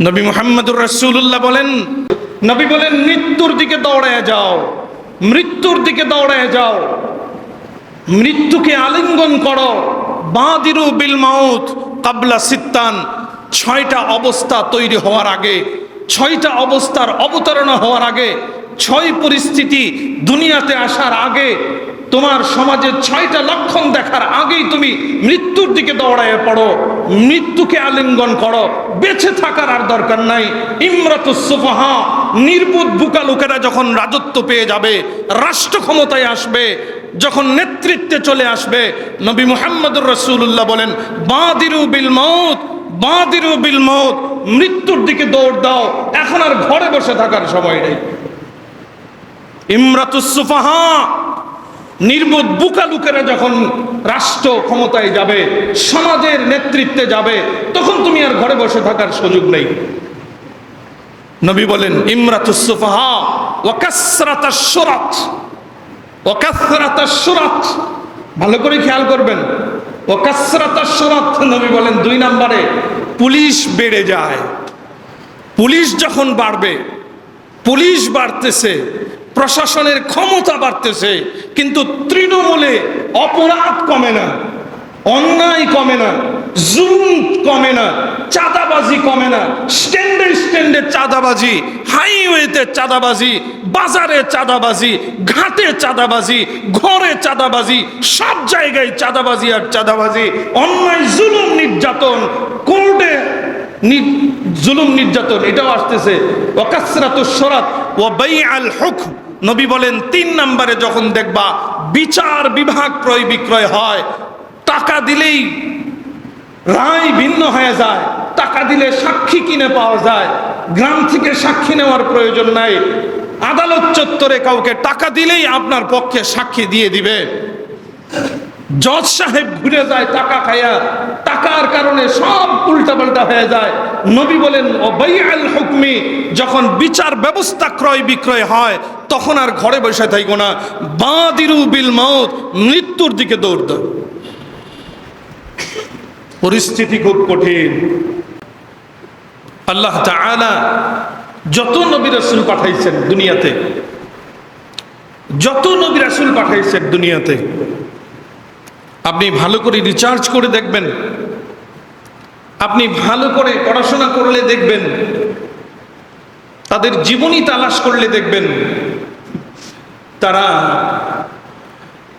নবী মোহাম্মদুর রাসুল্লাহ বলেন, নবী বলেন, মৃত্যুর দিকে দৌড়ায় যাও, মৃত্যুর দিকে দৌড়ায় যাও, মৃত্যুকে আলিঙ্গন করো বাঁদিরু বিল মাউত কাবলা সিত্তান, ছয়টা অবস্থা তৈরি হওয়ার আগে, ছয়টা অবস্থার অবতারণা হওয়ার আগে ছয় পরিস্থিতি দুনিয়াতে আসার আগে তোমার সমাজের ছয়টা লক্ষণ দেখার আগেই তুমি মৃত্যুর দিকে দৌড়ায় পড়ো। মৃত্যুকে আলিঙ্গন করো। বেঁচে থাকার আর দরকার নাই। ইমরাতুসুফাহা নির্বুধ বুকা লোকেরা যখন রাজত্ব পেয়ে যাবে, রাষ্ট্র ক্ষমতায় আসবে, যখন নেতৃত্বে চলে আসবে, নবী মুহাম্মদুর রসুল্লাহ বলেন, বাদিরু বিল মৌত বাদিরু বিল মৌত মৃত্যুর দিকে দৌড় দাও। এখন আর ঘরে বসে থাকার সময় নেই। ইমরাতুসুফাহা নির্বোধ বুকা লোকেরা যখন রাষ্ট্র ক্ষমতায় যাবে, সমাজের নেতৃত্বে যাবে, তখন তুমি আর ঘরে বসে থাকার সুযোগ নেই। নবী বলেন ইমরাতুসুফাহা ওয়াকাসরাতাস সুরাত ওয়াকাসরাতাস সুরাত। ভালো করে খেয়াল করবেন ওয়াকাসরাতাস সুরাত, নবী বলেন দুই নম্বরে, পুলিশ বেড়ে যায়। পুলিশ যখন বাড়বে, পুলিশ বাড়তেছে প্রশাসনের ক্ষমতা বাড়তেছে, কিন্তু তৃণমূলে অপরাধ কমে না, অন্যায় কমে না, জুলুম কমে না, চাঁদাবাজি কমে না, স্ট্যান্ডে স্ট্যান্ডে চাঁদাবাজি, হাইওয়েতে চাঁদাবাজি, বাজারে চাঁদাবাজি, ঘাটে চাঁদাবাজি, ঘরে চাঁদাবাজি, সব জায়গায় চাঁদাবাজি আর চাঁদাবাজি, অন্যায়, জুলুম, নির্যাতন, কোর্টে জুলুম, নির্যাতন, এটাও আসতেছে। ওয়াকাসরাত সরাত আল হুক নবী বলেন, তিন নম্বরে যখন দেখবা বিচার বিভাগ ক্রয় বিক্রয় হয়, টাকা দিলেই রায় ভিন্ন হয়ে যায়, টাকা দিলে সাক্ষী কিনে পাওয়া যায়, গ্রাম থেকে সাক্ষী নেওয়ার প্রয়োজন নাই, আদালত চত্বরে কাউকে টাকা দিলেই আপনার পক্ষে সাক্ষী দিয়ে দিবে। জজ সাহেব ঘুরে যায়, টাকা খায়া। টাকার কারণে সব উল্টাপাল্টা হয়ে যায়। নবী বলেন আল হুকমি, যখন বিচার ব্যবস্থা ক্রয় বিক্রয় হয়, তখন আর ঘরে বসে থাকব না। বাদিরু বিল মৌত মৃত্যুর দিকে দৌড় পরিস্থিতি খুব কঠিন। আল্লাহ তাআলা যত নবী রাসূল পাঠাইছেন দুনিয়াতে, যত নবী রাসূল পাঠাইছেন দুনিয়াতে আপনি ভালো করে রিচার্জ করে দেখবেন। আপনি ভালো করে পড়াশোনা করলে দেখবেন। তাদের জীবনী তালাশ করলে দেখবেন। তারা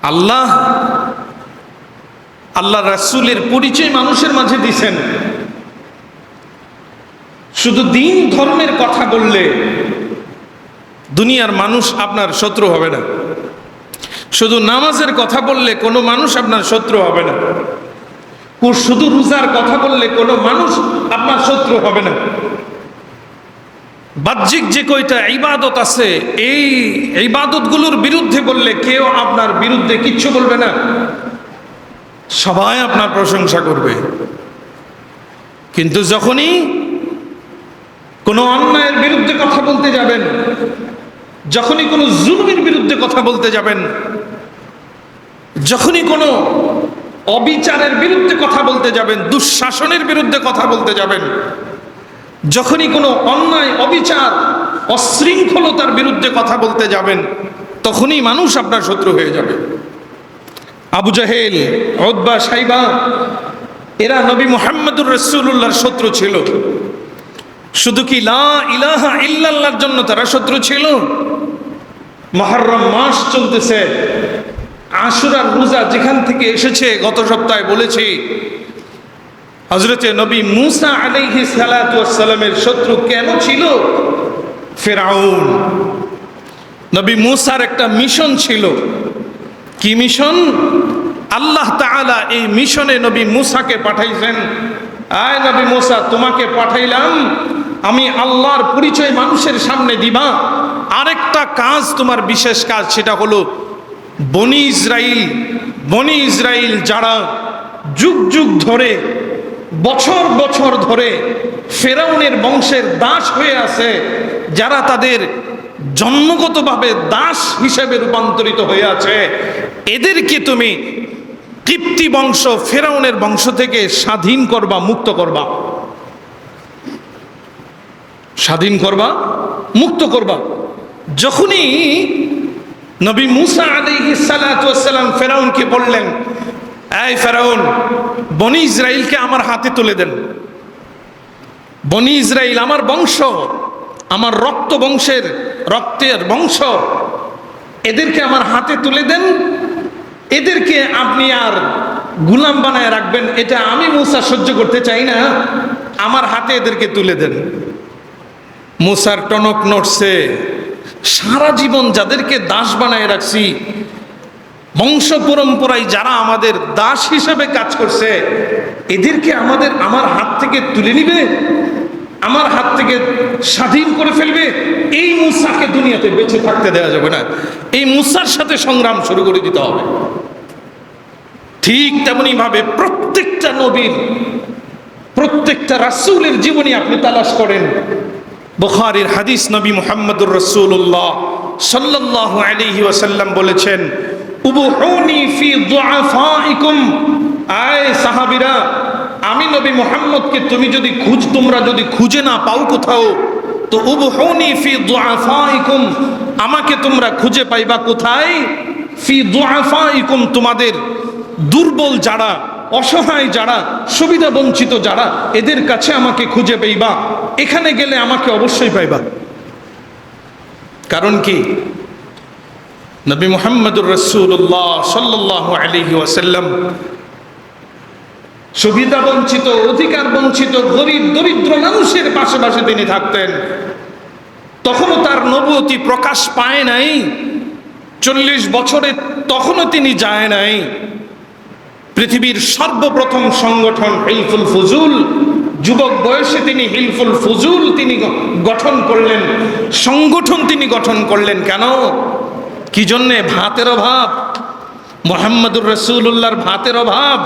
আল্লাহ আল্লাহ রাসূলের পরিচয় মানুষের মাঝে দিছেন। শুধু দিন ধর্মের কথা বললে দুনিয়ার মানুষ আপনার শত্রু হবে না। শুধু নামাজের কথা বললে কোনো মানুষ আপনার শত্রু হবে না। শুধু রোজার কথা বললে কোনো মানুষ আপনার শত্রু হবে না। বাহ্যিক যে কয়টা ইবাদত আছে, এই ইবাদতগুলোর বিরুদ্ধে বললে কেউ আপনার বিরুদ্ধে কিচ্ছু বলবে না। সবাই আপনার প্রশংসা করবে। কিন্তু যখনই কোনো অন্যায়ের বিরুদ্ধে কথা বলতে যাবেন, যখনই কোনো জুলুমের বিরুদ্ধে কথা বলতে যাবেন যখনই কোনো অবিচারের বিরুদ্ধে কথা বলতে যাবেন, দুঃশাসনের বিরুদ্ধে কথা বলতে যাবেন, যখনই কোনো অন্যায়, অবিচার, অশৃঙ্খলতার বিরুদ্ধে কথা বলতে যাবেন, তখনই মানুষ আপনার শত্রু হয়ে যাবে। আবু জাহেল ওদবা সাইবা, এরা নবী মোহাম্মদুর রসুল্লাহর শত্রু ছিল। শুধু কি লা ইলাহা ইল্লাল্লাহর জন্য তারা শত্রু ছিল? মহরম মাস চলতেছে। আশুরার রোজা যেখান থেকে এসেছে, গত সপ্তাহে বলেছি হজরতে নবী মুসা আলাইহি সালামের শত্রু কেন ছিল? ফেরাউন। নবী মুসার একটা মিশন ছিল। কি মিশন? আল্লাহ তাআলা এই মিশনে নবী মুসাকে পাঠাইছেন। আয় নবী মুসা, তোমাকে পাঠাইলাম, আমি আল্লাহর পরিচয় মানুষের সামনে দিবা। আরেকটা কাজ তোমার বিশেষ কাজ, সেটা হলো বনি ইসরাইল বনি ইসরাইল যারা যুগ যুগ ধরে, বছর বছর ধরে ফেরাউনের বংশের দাস হয়ে আছে, যারা তাদের জন্মগতভাবে দাস হিসেবে রূপান্তরিত হয়ে আছে, এদেরকে তুমি কীর্তি বংশ, ফেরাউনের বংশ থেকে স্বাধীন করবা, মুক্ত করবা। স্বাধীন করবা, মুক্ত করবা। যখনই নবী মুসা আলাইহিসালাম ফেরাউনকে বললেন, এই ফেরাউন, বনি ইসরায়েলকে আমার হাতে তুলে দেন। বনি ইসরায়েল আমার বংশ, আমার রক্ত বংশের, রক্তের বংশ। এদেরকে আমার হাতে তুলে দেন। এদেরকে আপনি আর গুলাম বানায় রাখবেন, এটা আমি মুসা সহ্য করতে চাই না। আমার হাতে এদেরকে তুলে দেন। মুসার টনক নড়ছে। সারা জীবন যাদেরকে দাস বানায় রাখছি, বংশ পরম্পরায় যারা আমাদের দাস হিসেবে কাজ করছে, এদেরকে আমাদের, আমার হাত থেকে তুলে নিবে, আমার হাত থেকে স্বাধীন করে ফেলবে, এই মুসাকে দুনিয়াতে বেঁচে থাকতে দেওয়া যাবে না। এই মুসার সাথে সংগ্রাম শুরু করে দিতে হবে। ঠিক তেমনি ভাবে প্রত্যেকটা নবীর, প্রত্যেকটা রাসূলের জীবনী আপনি তালাশ করেন। বুখারীর হাদিস নবী মুহাম্মদুর রাসূলুল্লাহ সাল্লাল্লাহু আলাইহি ওয়াসাল্লাম বলেছেন আয় সাহাবীরা, আমি নবী মুহাম্মদকে তুমি যদি খুঁজ, তোমরা যদি খুঁজে না পাও কোথাও, তো উবহুনি ফি দুআফাইকুম। আমাকে তোমরা খুঁজে পাইবা কোথায়? ফি দুআফাইকুম তোমাদের দুর্বল যারা অসহায় যারা, সুবিধা বঞ্চিত যারা, এদের কাছে আমাকে খুঁজে পেইবা। এখানে গেলে আমাকে অবশ্যই পাইবা। কারণ কি? নবী মোহাম্মদুর রসুল্লাহ সাল্লাহ আলহি ওয়াসাল্লাম সুবিধা বঞ্চিত, অধিকার বঞ্চিত, গরিব, দরিদ্র মানুষের পাশে পাশে তিনি থাকতেন। তখনও তার নবতী প্রকাশ পায় নাই। চল্লিশ বছরে তখনও তিনি যায় নাই। পৃথিবীর সর্বপ্রথম সংগঠন হিলফুল ফুজুল, যুবক বয়সে তিনি হিলফুল ফুজুল তিনি গঠন করলেন। সংগঠন তিনি গঠন করলেন কেন? কি জন্যে? ভাতের অভাব। মোহাম্মদুর রসুল্লাহর ভাতের অভাব।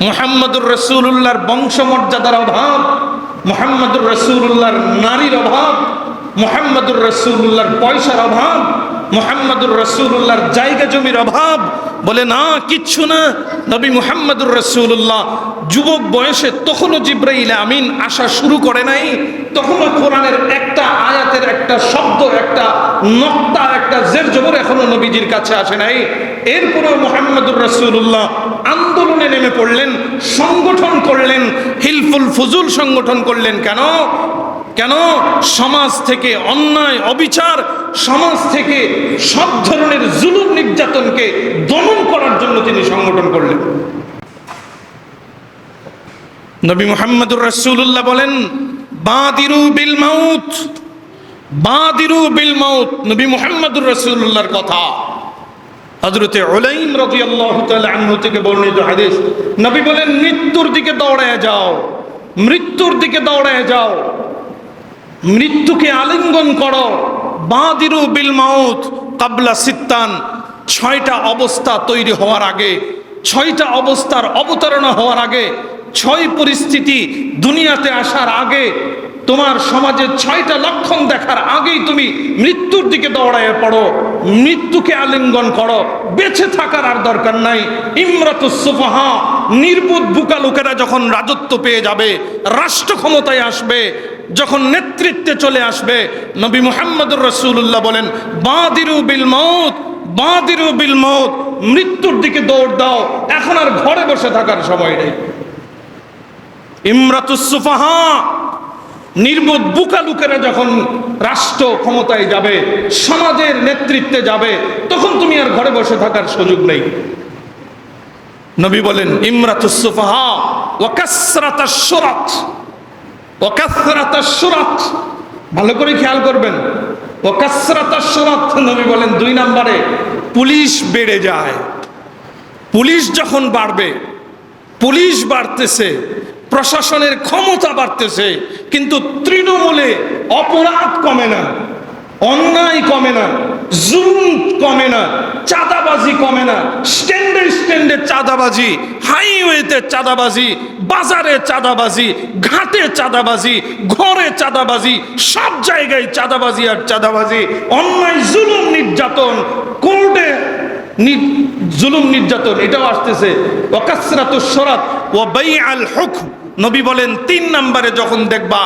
মোহাম্মদুর রসুল্লাহর বংশমর্যাদার অভাব। মোহাম্মদুর রসুল্লাহর নারীর অভাব। মোহাম্মদুর রসুল্লাহর পয়সার অভাব। মোহাম্মদুর রসুল্লাহর জায়গা জমির অভাব। বলে, না, কিচ্ছু না। নবী মুহাম্মদুর রসুল্লাহ যুবক বয়সে তখনও জিব্রাইল আমিন আসা শুরু করে নাই, তখনও কোরআনের একটা আয়াতের একটা শব্দ, একটা নক্তা, একটা জের জবর এখনও নবীজির কাছে আসে নাই। এরপরেও মোহাম্মদুর রসুল্লাহ আন্দোলনে নেমে পড়লেন, সংগঠন করলেন, হিলফুল ফুজুল সংগঠন করলেন। কেন? কেন? সমাজ থেকে অন্যায়, অবিচার, সমাজ থেকে সব ধরনের জুলুম নির্যাতনকে দমন করার জন্য তিনি সংগঠন করলেন। নবী মোহাম্মদুর রাসূলুল্লাহ বলেন, বাদিরু বিল মাউত, বাদিরু বিল মাউত, নবী মুহাম্মদুর রাসূলুল্লাহর কথা। হযরতে উলাইম রাদিয়াল্লাহু তাআলা থেকে বর্ণিত হাদিস, নবী বলেন, মৃত্যুর দিকে দৌড়ায় যাও, মৃত্যুর দিকে দৌড়ায় যাও। মৃত্যুকে আলিঙ্গন করো। বাদিরু বিল মাউত কাবলা সিত্তান। ছয়টা অবস্থা তৈরি হওয়ার আগে, ছয়টা অবস্থার অবতারণা হওয়ার আগে, ছয় পরিস্থিতি দুনিয়াতে আসার আগে, তোমার সমাজের ছয়টা লক্ষণ দেখার আগেই তুমি মৃত্যুর দিকে দৌড়ায় পড়ো। মৃত্যুকে আলিঙ্গন করো। বেঁচে থাকার আর দরকার নাই। ইমরাতুসুফাহা নির্বুধ বুকা লোকেরা যখন রাজত্ব পেয়ে যাবে, রাষ্ট্র ক্ষমতায় আসবে, যখন নেতৃত্বে চলে আসবে, নবী মুহাম্মদুর রাসূলুল্লাহ বলেন, বাদিরু বিল মউত বাদিরু বিল মউত মৃত্যুর দিকে দৌড় দাও, এখন আর ঘরে বসে থাকার সময় নেই। ইমরাতুসুফাহা নির্বোধ বুকা লোকেরা যখন রাষ্ট্র ক্ষমতায় যাবে, সমাজের নেতৃত্বে যাবে, তখন তুমি আর ঘরে বসে থাকার সুযোগ নেই। নবী বলেন ইমরাতুসুফাহা ওয়া কাসরাতাশ সুরাত ও কাসরাতাশ ভালো করে খেয়াল করবেন ও কাসরাতাশ নবী বলেন, দুই নম্বরে, পুলিশ বেড়ে যায়। পুলিশ যখন বাড়বে, পুলিশ বাড়তেছে, প্রশাসনের ক্ষমতা বাড়তেছে, কিন্তু তৃণমূলে অপরাধ কমে না, অন্যায় কমে না, জুলুম কমে না চাঁদাবাজি কমে না। স্ট্যান্ডে স্ট্যান্ডে চাঁদাবাজি, হাইওয়েতে চাঁদাবাজি, বাজারে চাঁদাবাজি, ঘাটে চাঁদাবাজি, ঘরে চাঁদাবাজি, সব জায়গায় চাঁদাবাজি আর চাঁদাবাজি। অন্যায়, জুলুম, নির্যাতন, কোর্টে জুলুম, নির্যাতন, এটাও আসতেছে। ওকাসরাত সরাত ও বাই আল হুক নবী বলেন, তিন নম্বরে যখন দেখবা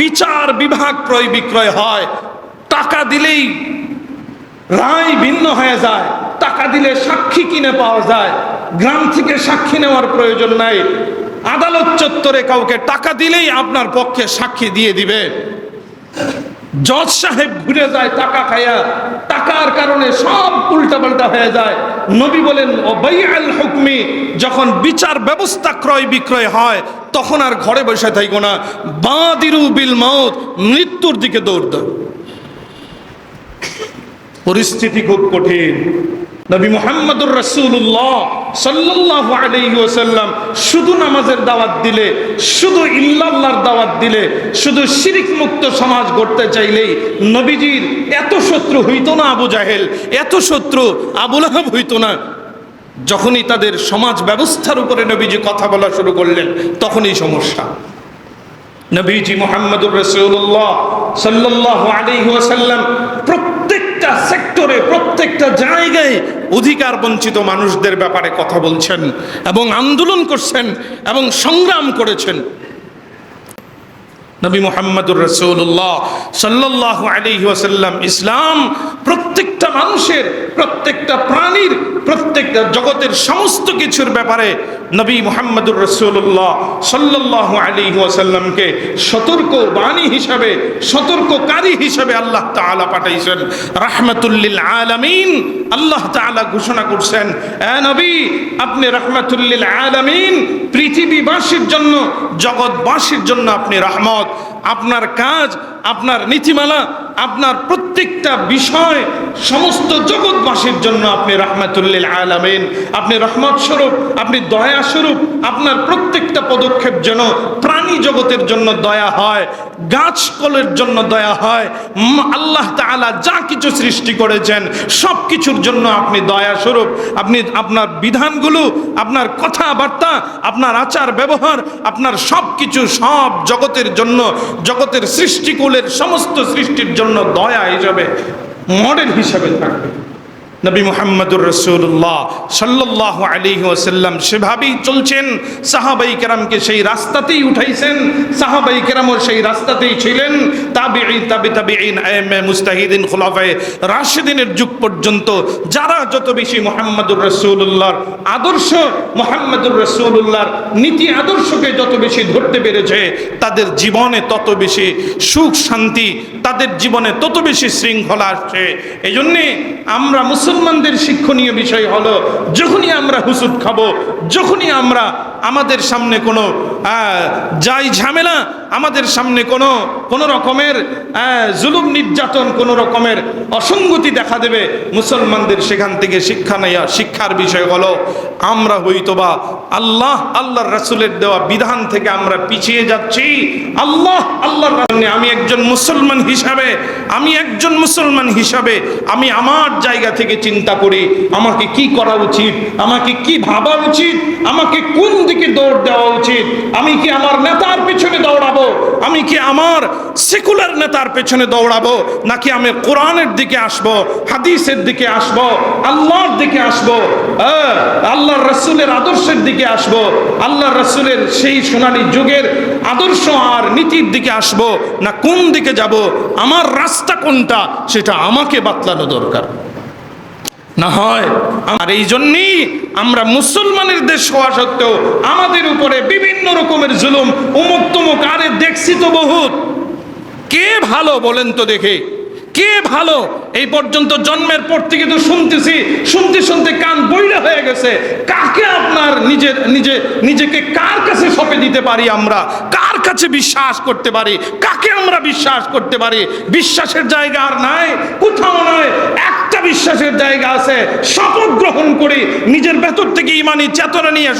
বিচার বিভাগ ক্রয় বিক্রয় হয়, টাকা দিলেই রায় ভিন্ন হয়ে যায়। টাকা দিলে সাক্ষী কিনে পাওয়া যায়। গ্রাম থেকে সাক্ষী নেওয়ার প্রয়োজন নাই। আদালত চত্বরে কাউকে টাকা দিলেই আপনার পক্ষে সাক্ষী দিয়ে দিবে। জজ সাহেব ঘুরে যায় টাকা খায়া টাকার কারণে সব উল্টাপাল্টা হয়ে যায়। নবী বলেন আল হুকমি। যখন বিচার ব্যবস্থা ক্রয় বিক্রয় হয়, তখন আর ঘরে বসে থাইকো না। বাদিরু বিল মৌত মৃত্যুর দিকে দৌড় দাও। পরিস্থিতি খুব কঠিন। নবী মোহাম্মদুর রসুল্লাহ সাল্লাহ আলাইসাল্লাম শুধু নামাজের দাওয়াত দিলে, শুধু ইল্লাল্লাহর দাওয়াত দিলে, শুধু শিরিক মুক্ত সমাজ গড়তে চাইলেই নবীজির এত শত্রু হইতো না আবু জাহেল, এত শত্রু আবুল আহাব হইতো না। যখনই তাদের সমাজ ব্যবস্থার উপরে নবীজি কথা বলা শুরু করলেন, তখনই সমস্যা। নবীজি মোহাম্মদুর রসুল্লাহ সাল্লাহ আলাইহি ওয়াসাল্লাম প্রত্যেকটা সেক্টরে, প্রত্যেকটা জায়গায় অধিকার বঞ্চিত মানুষদের ব্যাপারে কথা বলছেন এবং আন্দোলন করছেন এবং সংগ্রাম করেছেন। নবী মোহাম্মদুর রসুল্লাহ সাল্লাহ আলাইহি ওয়াসাল্লাম ইসলাম প্রত্যেকটা মানুষের, প্রত্যেকটা প্রাণীর, প্রত্যেকটা জগতের সমস্ত কিছুর ব্যাপারে নবী মোহাম্মদুর রসুল্লাহ সাল্লাহ আলাইহি ওয়াসাল্লামকে সতর্ক বাণী হিসাবে, সতর্ককারী হিসাবে আল্লাহ তাআলা পাঠাইছেন। রাহমাতুল্লিল আলামিন আল্লাহ তাআলা ঘোষণা করছেন, এ নবী, আপনি রাহমাতুল্লিল আলামিন পৃথিবীবাসীর জন্য, জগৎবাসীর জন্য আপনি রহমত আপনার কাজ আপনার নীতিমালা আপনার প্রত্যেকটা বিষয় সমস্ত জগৎবাসীর জন্য আপনি রহমাতুল্লিল আলামিন। আপনি রহমত স্বরূপ, আপনি দয়া স্বরূপ, আপনার প্রত্যেকটা পদক্ষেপ যেন প্রাণী জগতের জন্য দয়া হয়, গাছকলের জন্য দয়া হয় আল্লাহ তাআলা যা কিছু সৃষ্টি করেছেন সব কিছুর জন্য আপনি দয়া স্বরূপ। আপনি আপনার বিধানগুলো, আপনার কথাবার্তা, আপনার আচার ব্যবহার, আপনার সব কিছু সব জগতের জন্য, জগতের সৃষ্টিকুলের সমস্ত সৃষ্টির জন্য দয়া হিসাবে মডেল হিসাবে থাকবে। নবী মোহাম্মদুর রসুল্লাহ সাল্লাহ আলী ওসাল্লাম সেভাবেই চলছেন। সাহাবাই কেরামকে সেই রাস্তাতেই উঠাইছেন। সাহাবাই কেরামও সেই রাস্তাতেই ছিলেন। তাবিঈ, তাবি, তাবিঈন আইএমএ মুস্তাহিদিন, খোলাফায়ে রাশেদিনের যুগ পর্যন্ত যারা যত বেশি মোহাম্মদুর রসুল্লাহর আদর্শ, মোহাম্মদুর রসুল্লাহর নীতি আদর্শকে যত বেশি ধরতে পেরেছে, তাদের জীবনে তত বেশি সুখ শান্তি, তাদের জীবনে তত বেশি শৃঙ্খলা আসছে। এই আমরা মুসলমানদের শিক্ষণীয় বিষয় হলো যখনই আমরা হুসুদ খাব যখনই আমরা আমাদের সামনে কোনো যাই ঝামেলা, আমাদের সামনে কোনো কোনো রকমের জুলুম নির্যাতন, কোনো রকমের অসঙ্গতি দেখা দেবে। মুসলমানদের সেখান থেকে শিক্ষা নেওয়া শিক্ষার বিষয় হলো, আমরা হয়তোবা আল্লাহ, আল্লাহর রাসূলের দেওয়া বিধান থেকে আমরা পিছিয়ে যাচ্ছি। আল্লাহ, আল্লাহর আমি একজন মুসলমান হিসাবে, আমি একজন মুসলমান হিসাবে, আমি আমার জায়গা থেকে চিন্তা করি, আমাকে কি করা উচিত, আমাকে কি ভাবা উচিত, আমাকে কোন দিকে দৌড় দেওয়া উচিত? আমি কি আমার নেতার পেছনে দৌড়াবো? আমি কি আমার সেকুলার নেতার পেছনে দৌড়াবো? নাকি আমি কোরআনের দিকে আসব হাদিসের দিকে আসব আল্লাহর দিকে আসব? হ্যাঁ, আল্লাহর রসুলের আদর্শের দিকে আসব আল্লাহর রসুলের সেই সোনালী যুগের আদর্শ আর নীতির দিকে আসব না কোন দিকে যাব? আমার রাস্তা কোনটা? সেটা আমাকে বাতলানো দরকার। না হয়। আর এই জন্যই আমরা মুসলমানের দেশ হওয়া সত্ত্বেও আমাদের উপরে বিভিন্ন রকমের জুলুম উমুক তুমুক আরে দেখছি তো বহুত। কে ভালো বলেন তো দেখে। কে ভালো? এই পর্যন্ত জন্মের পর থেকে তো শুনতেছি, শুনতে শুনতে কান বইরা হয়ে গেছে। কাকে আপনার নিজের নিজে, নিজেকে কার কাছে সঁপে দিতে পারি আমরা? কার কাছে বিশ্বাস করতে পারি, কাকে আমরা বিশ্বাস করতে পারি? বিশ্বাসের জায়গা আর নাই, কোথাও নয় একটা বিশ্বাসের জায়গা আছে, শপথ গ্রহণ করি, নিজের ভেতর থেকে ইমানি চেতনা নিয়ে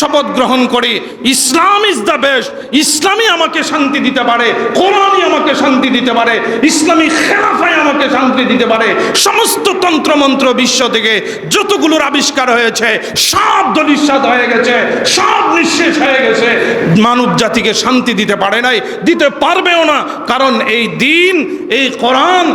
শপথ গ্রহণ করি ইসলাম ইজ দ্য বেস্ট ইসলামই আমাকে শান্তি দিতে পারে, কোরআনই আমাকে শান্তি দিতে পারে, ইসলামী খেলাফাই আমাকে শান্তি দিতে পারে। সমস্ত তন্ত্রমন্ত্র বিশ্ব থেকে যতগুলোর আবিষ্কার হয়েছে, সব দলিস্বাদ হয়ে গেছে, সব নিঃশেষ হয়ে গেছে। মানব জাতিকে শান্তি দিতে পারে নাই, দিতে পারবেও না। কারণ এই দিন, এই কোরআন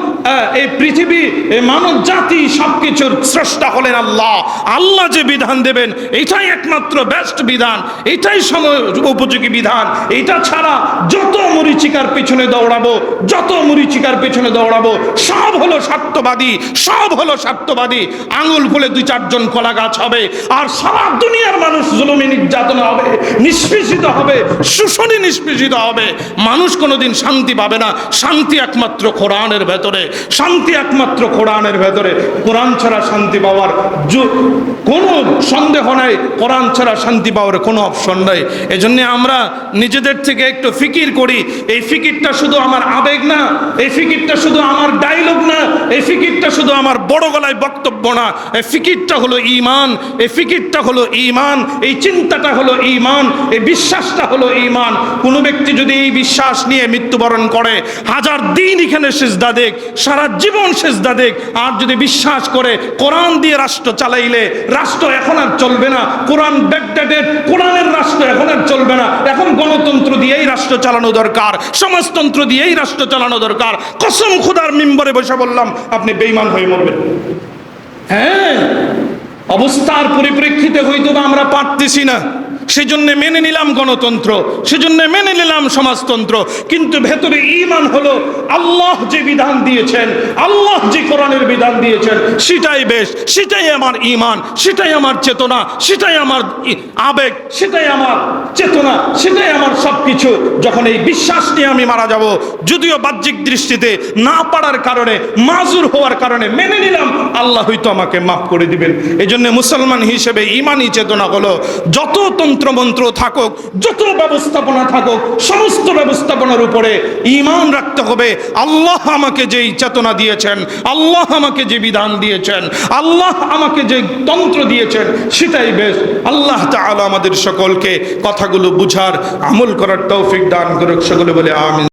এই পৃথিবী, এই মানব জাতি সবকিছুর স্রষ্টা হলেন আল্লাহ। আল্লাহ যে বিধান দেবেন, এটাই একমাত্র বেস্ট বিধান, এটাই সময় উপযোগী বিধান। এটা ছাড়া যত মরিচিকার পিছনে দৌড়াবো, যত মরিচিকার পিছনে দৌড়াবো, সব হলো স্বার্থবাদী, সব হলো স্বার্থবাদী। আঙুল ফুলে দুই চারজন কলা গাছ হবে, আর সারা দুনিয়ার মানুষ জুলুমি নির্যাতন হবে, নিষ্পেষিত হবে শোষণে নিষ্পেষিত হবে। মানুষ কোনোদিন শান্তি পাবে না। শান্তি একমাত্র কোরআনের ভেতরে। শান্তি একমাত্র কোরআনের ভেতরে। কোরআন ছাড়া শান্তি পাওয়ার কোনো সন্দেহ নাই। কোরআন ছাড়া শান্তি পাওয়ার কোনো অপশন নাই। এজন্য আমরা নিজেদের থেকে একটু ফিকির করি। এই ফিকিরটা শুধু আমার আবেগ না। এই ফিকিরটা শুধু আমার ডায়লগ না। এই ফিকিরটা শুধু আমার বড় গলায় বক্তব্য না। এই ফিকিরটা হলো ইমান এই ফিকিরটা হলো ইমান এই চিন্তাটা হলো ইমান এই বিশ্বাসটা হলো ইমান কোনো ব্যক্তি যদি এই বিশ্বাস নিয়ে মৃত্যুবরণ করে, হাজার দিন এখানে সেজদা দেখ, সারা জীবন সেজদা দেখ, আর যদি বিশ্বাস করে কোরআন দিয়ে রাষ্ট্র চালাইলে, রাষ্ট্র এখন আর চলবে না। কোরআন ব্যাকডেটেড কোরআনের রাষ্ট্র এখন আর চলবে না। এখন গণতন্ত্র দিয়েই রাষ্ট্র চালানো দরকার, সমাজতন্ত্র দিয়েই রাষ্ট্র চালানো দরকার। কসম খুদার মিম্বরে বসে বললাম, আপনি বেইমান হয়ে মরবেন। হ্যাঁ অবস্থার পরিপ্রেক্ষিতে হয়তো আমরা পারতেছি না। সেজন্য মেনে নিলাম গণতন্ত্র, সেজন্য মেনে নিলাম সমাজতন্ত্র, কিন্তু ভেতরে ইমান হলো আল্লাহ যে বিধান দিয়েছেন, আল্লাহ যে কোরআনের বিধান দিয়েছেন, সেটাই বেশ, সেটাই আমার ইমান সেটাই আমার চেতনা, সেটাই আমার আবেগ, সেটাই আমার চেতনা, সেটাই আমার সব কিছু যখন এই বিশ্বাস নিয়ে আমি মারা যাব, যদিও বাহ্যিক দৃষ্টিতে না পারার কারণে, মাজুর হওয়ার কারণে মেনে নিলাম, আল্লাহ হয়তো আমাকে মাফ করে দিবেন। এই জন্য মুসলমান হিসেবে ইমানই চেতনা হলো, যত তন্ত্রমন্ত্র থাকুক, যত ব্যবস্থাপনা থাকুক, সমস্ত ব্যবস্থাপনার উপরে ইমান রাখতে হবে। আল্লাহ আমাকে যেই চেতনা দিয়েছেন, আল্লাহ আমাকে যে বিধান দিয়েছেন, আল্লাহ আমাকে যে তন্ত্র দিয়েছেন, সেটাই বেশ। আল্লাহ তালা আমাদের সকলকে কথাগুলো বুঝার, আমল করার তৌফিক দান করুক, সকলে বলে আমিন।